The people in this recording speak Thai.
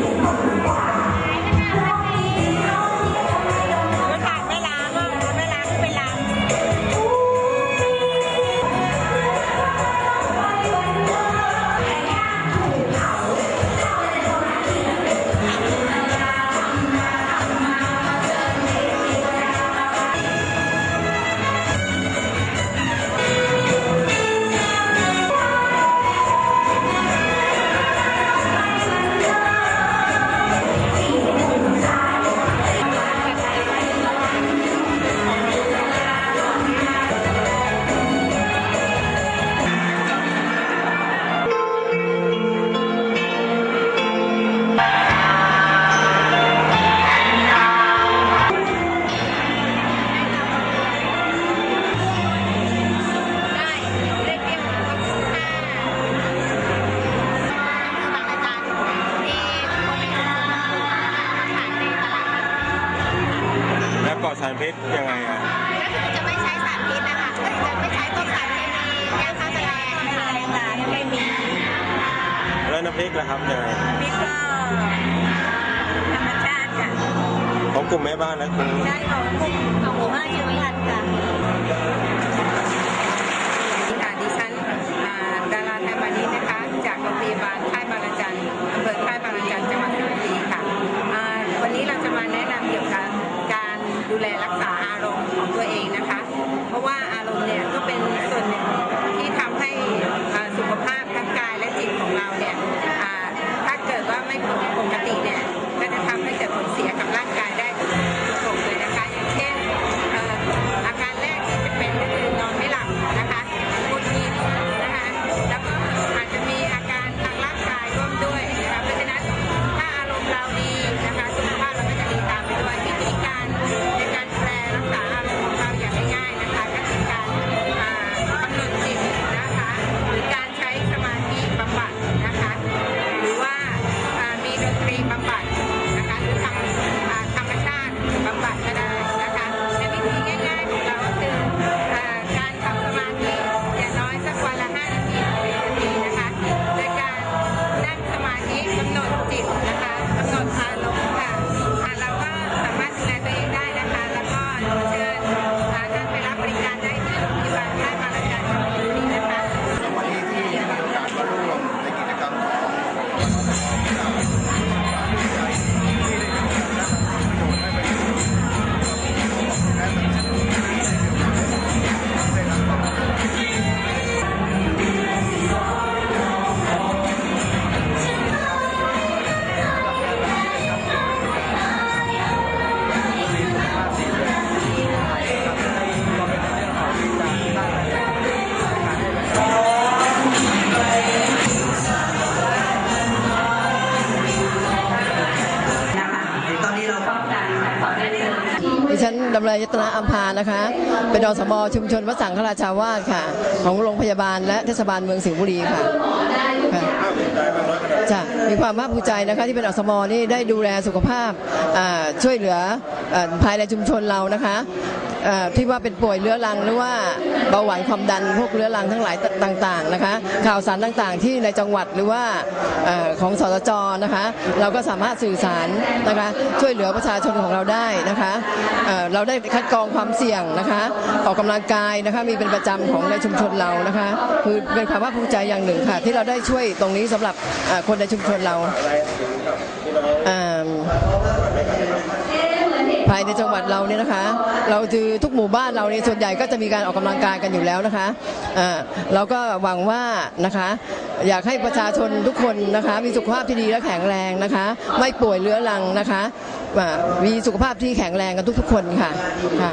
分かる。 แล้วเกาะสารพิษยังไงอะก็คือจะไม่ใช้สารพิษนะคะก็จะไม่ใช้พวกสารเคมียาฆ่าแมลงค่ะแรงงานไม่มีแล้วน้ำพริกล่ะครับยังไงนี่ก็ธรรมชาติค่ะของกลุ่มแม่บ้านและกลุ่มใช้ของกลุ่มของหมู่บ้านเชียงพันค่ะค่ะดิฉันอ่าดาราไทยมานิดนะคะ จากโรงพยาบาลค่ายบางระจันอำเภอค่ายบางระจันจังหวัดชลบุรีค่ะอ่าวันนี้เราจะมาแนะนำเกี่ยวกับการ ดูแลรักษา ดิฉันดำเนินยตนาอัมพานะคะ เป็นอสมชุมชนวัดสังฆราชาวาสค่ะ ของโรงพยาบาลและเทศบาลเมืองสิงห์บุรีค่ะค่ะจ้ะมีความภาคภูมิใจนะคะที่เป็นอสมนี่ได้ดูแลสุขภาพช่วยเหลือภายในชุมชนเรานะคะ ที่ว่าเป็นป่วยเรื้อรังหรือว่าเบาหวานความดันพวกเรื้อรังทั้งหลายต่างๆนะคะ ข่าวสารต่างๆ ที่ในจังหวัดหรือว่าออของสตจนะคะ เราก็สามารถสื่อสารนะคะช่วยเหลือประชาชนของเราได้นะคะเเราได้คัดกรองความเสี่ยงนะคะออกกำลังกายนะคะมีเป็นประจำของในชุมชนเรานะคะคือเป็นความภาคภูมิใจอย่างหนึ่งค่ะ ที่เราได้ช่วยตรงนี้สำหรับคนในชุมชนเราายในจังหวัดเราเนี่ยนะคะ เราคือทุกหมู่บ้านเราเนี่ยส่วนใหญ่ก็จะมีการออกกำลังกายกันอยู่แล้วนะคะอ่าเราก็หวังว่านะคะ อยากให้ประชาชนทุกคนนะคะ มีสุขภาพที่ดีและแข็งแรงนะคะ ไม่ป่วยเรื้อรังนะคะมีสุขภาพที่แข็งแรงกันทุกๆคนค่ะค่ะ